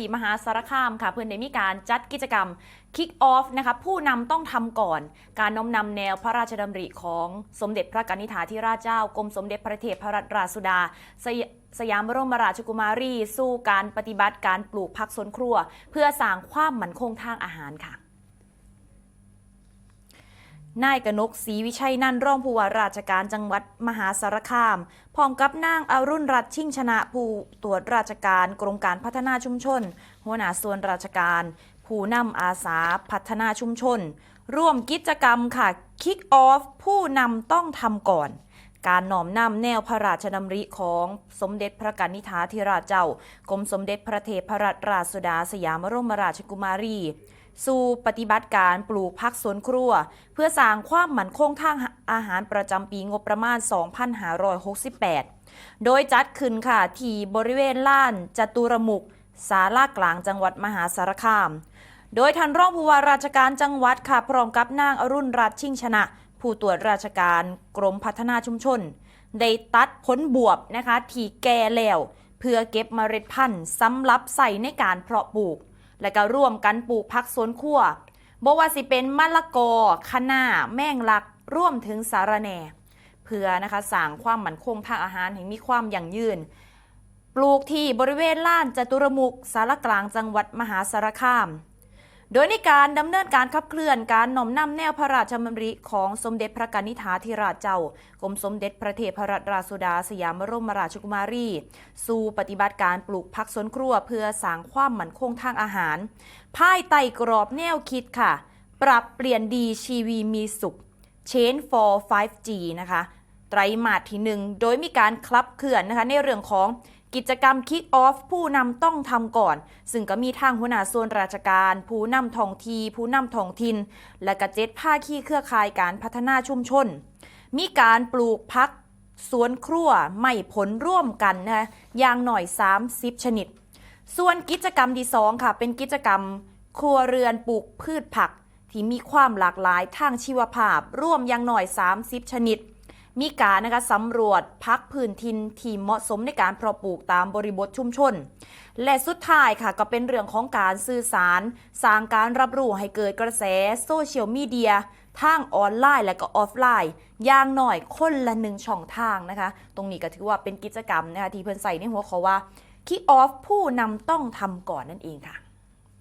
ที่มหาสารคามค่ะเพื่อนได้มีการจัดกิจกรรม Kick Off นะคะผู้นำต้องทำก่อน การน้อมนำแนวพระราชดำริของสมเด็จพระกนิษฐาธิราชเจ้ากรมสมเด็จพระเทพรัตนราชสุดาสยสยามบรมราชกุมารี สู้การปฏิบัติการปลูกผักสวนครัว เพื่อสร้างความมั่นคงทางอาหารค่ะ นายกนกศรีวิชัยนันท์รองผู้ว่าราชการจังหวัดมหาสารคาม พร้อมกับนางอรุณรัตน์ชิงชนะผู้ตรวจราชการกรมการพัฒนาชุมชน หัวหน้าส่วนราชการ ผู้นำอาสาพัฒนาชุมชน ร่วมกิจกรรมค่ะ Kick Off ผู้นำต้องทำก่อน การหน่อมนำแนวพระราชดำริของสมเด็จพระกนิษฐาธิราชเจ้ากรมสมเด็จพระเทพรัตนราชสุดาสยามรมราชกุมารี สู่ปฏิบัติการปลูกพักสวนครัว เพื่อสร้างความมั่นคงทางอาหารประจำปีงบประมาณ 2568 โดยจัดขึ้นค่ะที่บริเวณล้านจตุรมุกสาลากลางจังหวัดมหาสารคาม โดยท่านรองผู้ว่าราชการจังหวัดค่ะพร้อมกับนางอรุณรัตน์ชิงชนะ ผู้ตรวจราชการกรมพัฒนาชุมชน ได้ตัดผลบวบนะคะที่แก่แล้ว เพื่อเก็บเมล็ดพันธุ์สำหรับใส่ในการเพาะปลูก และก็ร่วมกันปลูกพักสวนครัวบ่ว่าสิเป็นมะละกอคะน้าแมงลักร่วมถึงสาระแหน่เพื่อนะคะสร้างความมั่นคงทางอาหารให้มีความยั่งยืน ปลูกที่บริเวณล้านจตุรมุกสารกลางจังหวัดมหาสารคาม โดยในการดำเนินการขับเคลื่อนการน่อมนำแนวพระราชดำริของสมเด็จพระกนิษฐาธิราชเจ้ากรมสมเด็จพระเทพรัตนราชสุดาสยามบรมราชกุมารี สู่ปฏิบัติการปลูกพักสวนครัวเพื่อสร้างความมั่นคงทางอาหาร ภายใต้กรอบแนวคิดค่ะ ปรับเปลี่ยนดีชีวีมีสุข Chain for 5G นะคะไตรมาสที่หนึ่งโดยมีการคลับเคลื่อนนะคะในเรื่องของ กิจกรรม Kick Off ผู้นำต้องทำก่อน ซึ่งก็มีทางหัวหน้าส่วนราชการ ผู้นำท้องทีผู้นำท้องถิ่นและกระเจ็ดภาคีเครือข่ายการพัฒนาชุมชน มีการปลูกพักสวนครัวไม่ผลร่วมกันนะคะอย่างหน่อย 30 ชนิด ส่วนกิจกรรมที่สองค่ะ เป็นกิจกรรมครัวเรือนปลูกพืชผัก ที่มีความหลากหลายทางชีวภาพ ร่วมอย่างหน่อย 30 ชนิด มีการนะคะสำรวจพักพื้นทินที่เหมาะสมในการเพาะปลูกตามบริบทชุมชน และสุดท้ายค่ะก็เป็นเรื่องของการสื่อสารสร้างการรับรู้ให้เกิดกระแสโซเชียลมีเดียทางออนไลน์และก็ออฟไลน์อย่างหน่อยคนละหนึ่งช่องทางนะคะ ตรงนี้ก็ถือว่าเป็นกิจกรรมนะคะที่เพิ่นใส่ในหัวข้อว่า Kick Off ผู้นำต้องทำก่อนนั่นเองค่ะ